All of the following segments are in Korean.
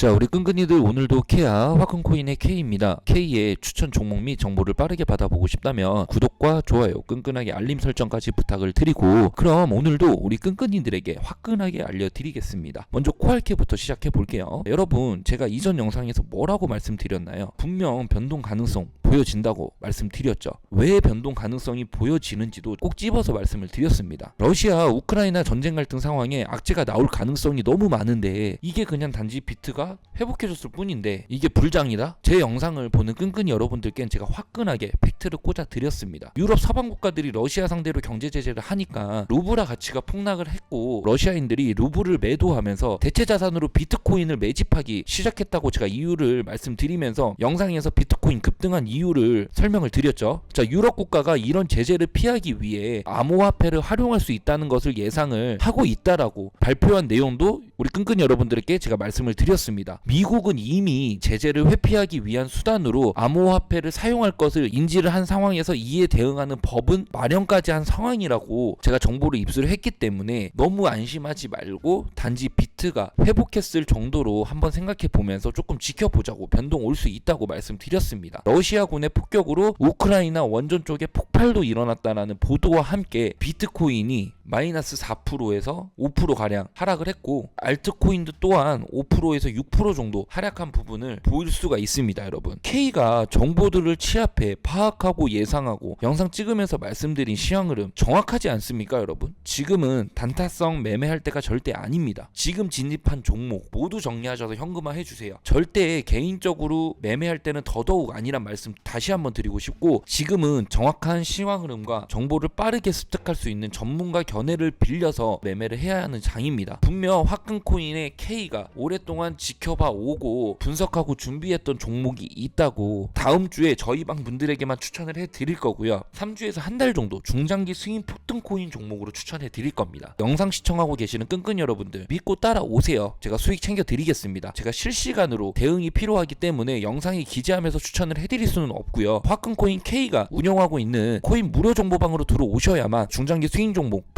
자, 우리 끈끈이들 오늘도 케아 화끈코인의 K입니다. K의 추천 종목 및 정보를 빠르게 받아보고 싶다면 구독과 좋아요, 끈끈하게 알림 설정까지 부탁을 드리고 그럼 오늘도 우리 끈끈이들에게 화끈하게 알려드리겠습니다. 먼저 코알케부터 시작해 볼게요. 여러분, 제가 이전 영상에서 뭐라고 말씀드렸나요? 분명 변동 가능성 보여진다고 말씀드렸죠. 왜 변동 가능성이 보여지는지도 꼭 집어서 말씀을 드렸습니다. 러시아 우크라이나 전쟁 갈등 상황에 악재가 나올 가능성이 너무 많은데 이게 그냥 단지 비트가 회복해줬을 뿐인데 이게 불장이다? 제 영상을 보는 끈끈이 여러분들께는 제가 화끈하게 팩트를 꽂아 드렸습니다. 유럽 서방 국가들이 러시아 상대로 경제 제재를 하니까 루브라 가치가 폭락을 했고 러시아인들이 루브를 매도하면서 대체 자산으로 비트코인을 매집하기 시작했다고 제가 이유를 말씀드리면서 영상에서 비트코인 급등한 이유를 설명을 드렸죠. 자, 유럽 국가가 이런 제재를 피하기 위해 암호화폐를 활용할 수 있다는 것을 예상을 하고 있다라고 발표한 내용도 우리 끈끈이 여러분들께 제가 말씀을 드렸습니다. 미국은 이미 제재를 회피하기 위한 수단으로 암호화폐를 사용할 것을 인지를 한 상황에서 이에 대응하는 법은 마련까지 한 상황이라고 제가 정보를 입수를 했기 때문에 너무 안심하지 말고 단지 비트가 회복했을 정도로 한번 생각해 보면서 조금 지켜보자고 변동 올 수 있다고 말씀드렸습니다. 러시아군의 폭격으로 우크라이나 원전 쪽에 폭발도 일어났다라는 보도와 함께 비트코인이 마이너스 4%에서 5% 가량 하락을 했고 알트코인도 또한 5%에서 6% 정도 하락한 부분을 보일 수가 있습니다, 여러분. K가 정보들을 취합해 파악하고 예상하고 영상 찍으면서 말씀드린 시황 흐름 정확하지 않습니까, 여러분? 지금은 단타성 매매할 때가 절대 아닙니다. 지금 진입한 종목 모두 정리하셔서 현금화 해주세요. 절대 개인적으로 매매할 때는 더더욱 아니란 말씀 다시 한번 드리고 싶고 지금은 정확한 시황 흐름과 정보를 빠르게 습득할 수 있는 전문가 견해를 빌려서 매매를 해야 하는 장입니다. 분명 화끈코인의 K가 오랫동안 지켜봐 오고 분석하고 준비했던 종목이 있다고 다음 주에 저희 방 분들에게만 추천을 해 드릴 거고요. 3주에서 한 달 정도 중장기 스윙 폭등 코인 종목으로 추천해 드릴 겁니다. 영상 시청하고 계시는 끈끈이 여러분들 믿고 따라 오세요. 제가 수익 챙겨 드리겠습니다. 제가 실시간으로 대응이 필요하기 때문에 영상에 기재하면서 추천을 해드릴 수는 없고요. 화끈코인 K가 운영하고 있는 코인 무료 정보방으로 들어오셔야만 중장기 스윙 종목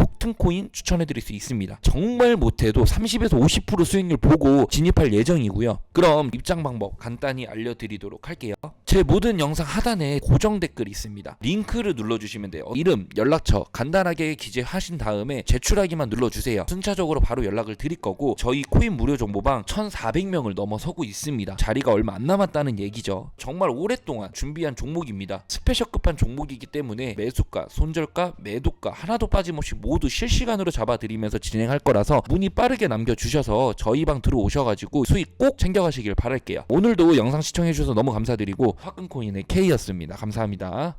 코인 추천해 드릴 수 있습니다. 정말 못해도 30에서 50% 수익률 보고 진입할 예정이고요. 그럼 입장 방법 간단히 알려드리도록 할게요. 제 모든 영상 하단에 고정 댓글이 있습니다. 링크를 눌러주시면 돼요. 이름, 연락처 간단하게 기재하신 다음에 제출하기만 눌러주세요. 순차적으로 바로 연락을 드릴 거고 저희 코인 무료 정보방 1,400명을 넘어서고 있습니다. 자리가 얼마 안 남았다는 얘기죠. 정말 오랫동안 준비한 종목입니다. 스페셜급한 종목이기 때문에 매수가, 손절가, 매도가 하나도 빠짐없이 모두 실시간으로 잡아드리면서 진행할 거라서 문의 빠르게 남겨주셔서 저희 방 들어오셔가지고 수익 꼭 챙겨가시길 바랄게요. 오늘도 영상 시청해주셔서 너무 감사드리고 화끈코인의 K였습니다. 감사합니다.